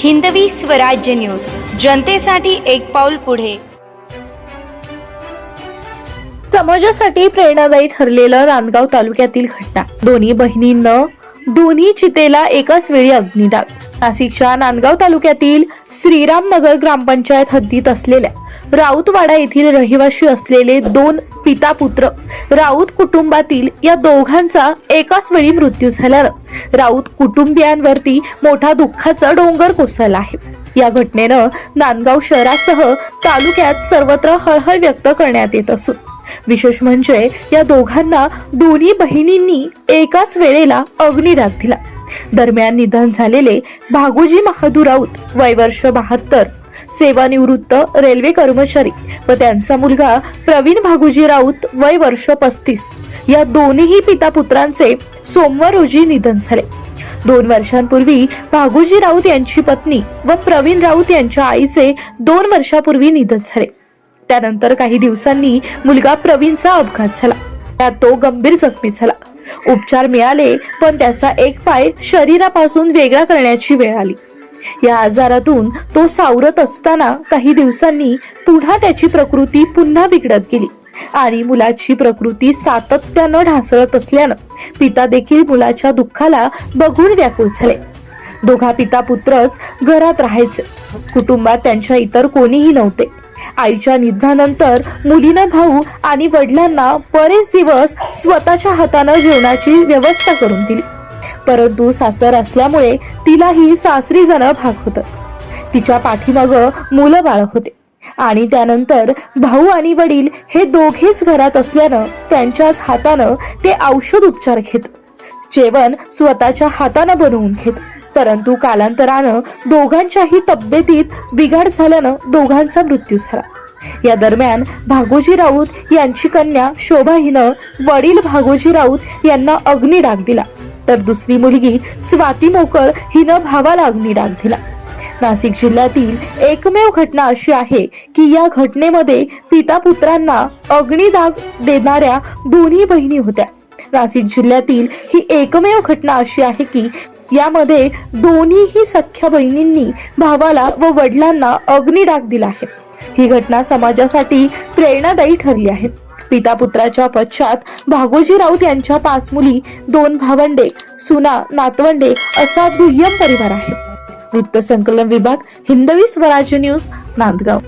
Hindavi Swarajya news. जनतेसाठी एक पाऊल पुढे. समाजासाठी प्रेरणादायी ठरलेलं रानगाव तालुक्यातील घटना. दोन्ही बहिणींना दोन्ही चितेला एकाच वेळी अग्निदाग. नाशिकच्या नांदगाव तालुक्यातील श्रीरामनगर ग्रामपंचायत हद्दीत असलेल्या राऊतवाडा येथील रहिवासी असलेले दोन पिता पुत्र राऊत कुटुंबातील या दोघांचा एकाच वेळी मृत्यू झाल्यानं राऊत कुटुंबियांवरती मोठा दुःखाचा डोंगर कोसळला आहे. या घटनेनं नांदगाव शहरासह तालुक्यात सर्वत्र हळहळ व्यक्त करण्यात येत असून विशेष म्हणजे या दोघांना दोन्ही बहिणींनी एकाच वेळेला अग्निदाग दिला. दरम्यान निधन झालेले भागोजी महादू राऊत वय वर्ष बहात्तर. सेवानिवृत्त रेल्वे कर्मचारी व त्यांचा मुलगा प्रवीण भागोजी राऊत वय वर्ष पस्तीस. या दोन्ही पिता पुत्रांचे सोमवार रोजी निधन झाले. दोन वर्षांपूर्वी भागोजी राऊत यांची पत्नी व प्रवीण राऊत यांच्या आईचे दोन वर्षापूर्वी निधन झाले. त्यानंतर काही दिवसांनी मुलगा प्रवीणचा अपघात झाला. त्यात तो गंभीर जखमी झाला. उपचार मिळाले पण त्याचा एक पाय शरीरापासून वेगळा करण्याची वेळ आली. या आजारातून तो सावरत असताना काही दिवसांनी पुन्हा त्याची प्रकृती पुन्हा बिघडत गेली आणि मुलाची प्रकृती सातत्यानं ढासळत असल्यानं पिता देखील मुलाच्या दुःखाला बघून व्याकुळ झाले. दोघा पिता पुत्रच घरात राहायचे. कुटुंबात त्यांच्या इतर कोणीही नव्हते. आईच्या निधनानंतर मुलीनं भाऊ आणि वडिलांना बरेच दिवस स्वतःच्या हातानं जेवणाची व्यवस्था करून दिली. परंतु सासर असल्यामुळे तिलाही सासरी जाणं भाग होतं. तिच्या पाठीमाग मुलं बाळ होते. आणि त्यानंतर भाऊ आणि वडील हे दोघेच घरात असल्यानं त्यांच्याच हातानं ते औषध उपचार घेत. जेवण स्वतःच्या हातानं बनवून घेत. परंतु कालांतरानं दोघांच्याही तब्येतीत बिघाड झाल्यानं दोघांचा मृत्यू झाला. या दरम्यान भागोजी राऊत यांची कन्या शोभा हिनं वडील भागोजी राऊत यांना अग्निडाग दिला. तर दुसरी मुलगी स्वाती मोकळ हिनं भावाला अग्निडाग दिला. नाशिक जिल्ह्यातील एकमेव घटना अशी आहे की या घटनेमध्ये पिता पुत्रांना अग्निदाग देणाऱ्या दोन्ही बहिणी होत्या. नाशिक जिल्ह्यातील ही एकमेव घटना अशी आहे की यामध्ये दोन्हीही सख्या बहिणींनी भावाला व वडिलांना अग्निडाग दिला आहे. ही घटना समाजासाठी प्रेरणादायी ठरली आहे. पिता पुत्राच्या पश्चात भागोजी राऊत यांच्या पाच मुली दोन भावंडे सुना नातवंडे असा दुय्यम परिवार आहे. वृत्त संकलन विभाग हिंदवी स्वराज्य न्यूज नांदगाव.